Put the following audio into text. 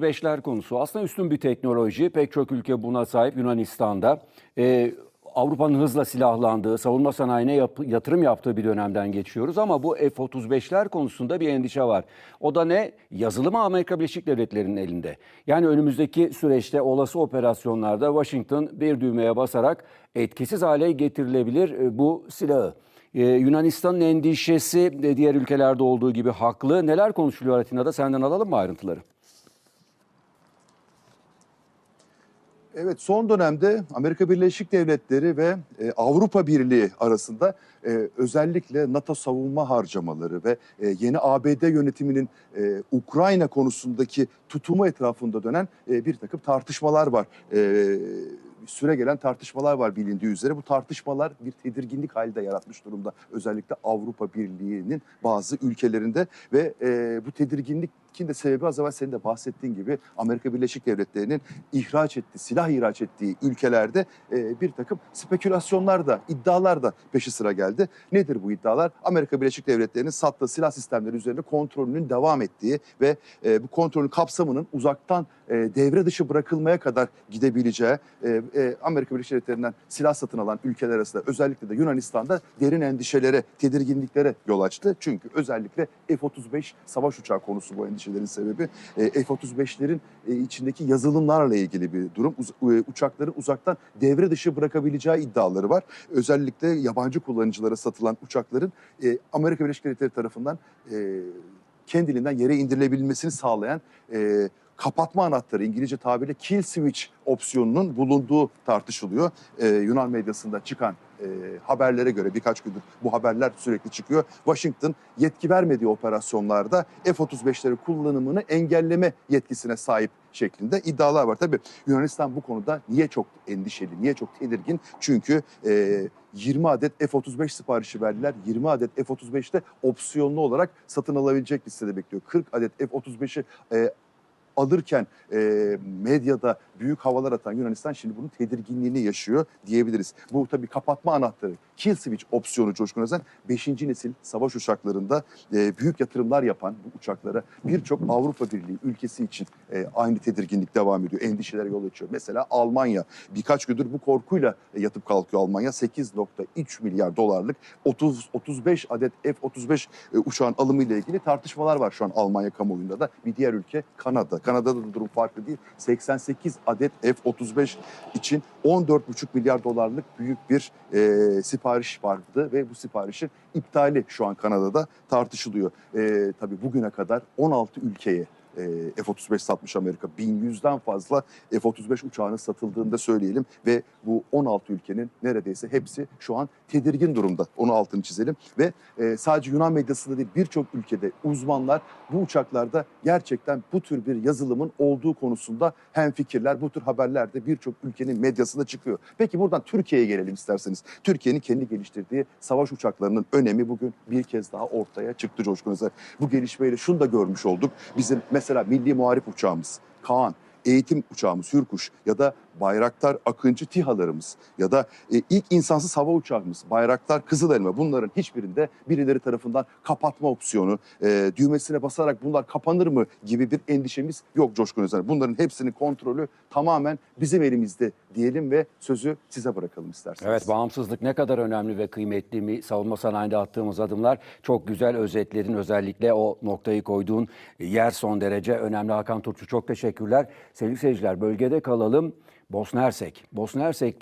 Beşler konusu aslında üstün bir teknoloji. Pek çok ülke buna sahip Yunanistan'da. Ee, Avrupa'nın hızla silahlandığı, savunma sanayine yap- yatırım yaptığı bir dönemden geçiyoruz. Ama bu F-35'ler konusunda bir endişe var. O da ne? Yazılımı Amerika Birleşik Devletleri'nin elinde. Yani önümüzdeki süreçte olası operasyonlarda Washington bir düğmeye basarak etkisiz hale getirilebilir e, bu silahı. Ee, Yunanistan'ın endişesi de diğer ülkelerde olduğu gibi haklı. Neler konuşuluyor Atina'da? Senden alalım mı ayrıntıları? Evet son dönemde Amerika Birleşik Devletleri ve e, Avrupa Birliği arasında e, özellikle NATO savunma harcamaları ve e, yeni ABD yönetiminin e, Ukrayna konusundaki tutumu etrafında dönen e, bir takım tartışmalar var. E, süre gelen tartışmalar var bilindiği üzere. Bu tartışmalar bir tedirginlik halde yaratmış durumda. Özellikle Avrupa Birliği'nin bazı ülkelerinde ve e, bu tedirginlik de sebebi az evvel senin de bahsettiğin gibi Amerika Birleşik Devletleri'nin ihraç ettiği, silah ihraç ettiği ülkelerde e, bir takım spekülasyonlar da, iddialar da peşi sıra geldi. Nedir bu iddialar? Amerika Birleşik Devletleri'nin sattığı silah sistemleri üzerinde kontrolünün devam ettiği ve e, bu kontrolün kapsamının uzaktan e, devre dışı bırakılmaya kadar gidebileceği e, e, Amerika Birleşik Devletleri'nden silah satın alan ülkeler arasında özellikle de Yunanistan'da derin endişelere, tedirginliklere yol açtı. Çünkü özellikle F-35 savaş uçağı konusu bu endişelerin sebebi. E, F-35'lerin e, içindeki yazılımlarla ilgili bir durum. Uz- e, uçakları uzaktan devre dışı bırakabileceği iddiaları var. Özellikle yabancı kullanıcılara satılan uçakların e, Amerika Birleşik Devletleri tarafından e, kendiliğinden yere indirilebilmesini sağlayan e, kapatma anahtarı İngilizce tabirle kill switch opsiyonunun bulunduğu tartışılıyor. Ee, Yunan medyasında çıkan e, haberlere göre birkaç gündür bu haberler sürekli çıkıyor. Washington yetki vermediği operasyonlarda F-35'leri kullanımını engelleme yetkisine sahip şeklinde iddialar var. Tabii Yunanistan bu konuda niye çok endişeli, niye çok tedirgin? Çünkü e, 20 adet F-35 siparişi verdiler. 20 adet F-35'te opsiyonlu olarak satın alabilecek listede bekliyor. 40 adet F-35'i e, alırken e, medyada büyük havalar atan Yunanistan şimdi bunun tedirginliğini yaşıyor diyebiliriz. Bu tabii kapatma anahtarı, kill switch opsiyonu Coşkun Özen 5. nesil savaş uçaklarında e, büyük yatırımlar yapan bu uçaklara birçok Avrupa Birliği ülkesi için e, aynı tedirginlik devam ediyor. Endişeler yol açıyor. Mesela Almanya birkaç gündür bu korkuyla yatıp kalkıyor Almanya. 8.3 milyar dolarlık 30 35 adet F-35 e, uçağın alımı ile ilgili tartışmalar var şu an Almanya kamuoyunda da. Bir diğer ülke Kanada. Kanada'da da durum farklı değil. 88 adet F-35 için 14,5 milyar dolarlık büyük bir e, sipariş vardı ve bu siparişin iptali şu an Kanada'da tartışılıyor. E, tabii bugüne kadar 16 ülkeye F-35 satmış Amerika. 1100'den fazla F-35 uçağının satıldığını da söyleyelim ve bu 16 ülkenin neredeyse hepsi şu an tedirgin durumda. Onu altını çizelim ve e, sadece Yunan medyasında değil birçok ülkede uzmanlar bu uçaklarda gerçekten bu tür bir yazılımın olduğu konusunda hemfikirler. Bu tür haberler de birçok ülkenin medyasında çıkıyor. Peki buradan Türkiye'ye gelelim isterseniz. Türkiye'nin kendi geliştirdiği savaş uçaklarının önemi bugün bir kez daha ortaya çıktı Coşkun. Bu gelişmeyle şunu da görmüş olduk. Bizim mesela milli muharip uçağımız Kaan, eğitim uçağımız Hürkuş ya da Bayraktar Akıncı TİHA'larımız ya da e, ilk insansız hava uçağımız Bayraktar Kızılelma bunların hiçbirinde birileri tarafından kapatma opsiyonu, e, düğmesine basarak bunlar kapanır mı gibi bir endişemiz yok Coşkun Özer. Bunların hepsinin kontrolü tamamen bizim elimizde diyelim ve sözü size bırakalım isterseniz. Evet, bağımsızlık ne kadar önemli ve kıymetli mi? Savunma sanayinde attığımız adımlar çok güzel özetledin. Özellikle o noktayı koyduğun yer son derece önemli. Hakan Turçu çok teşekkürler. Sevgili seyirciler, bölgede kalalım. Bosna Hersek. Bosna Hersek'te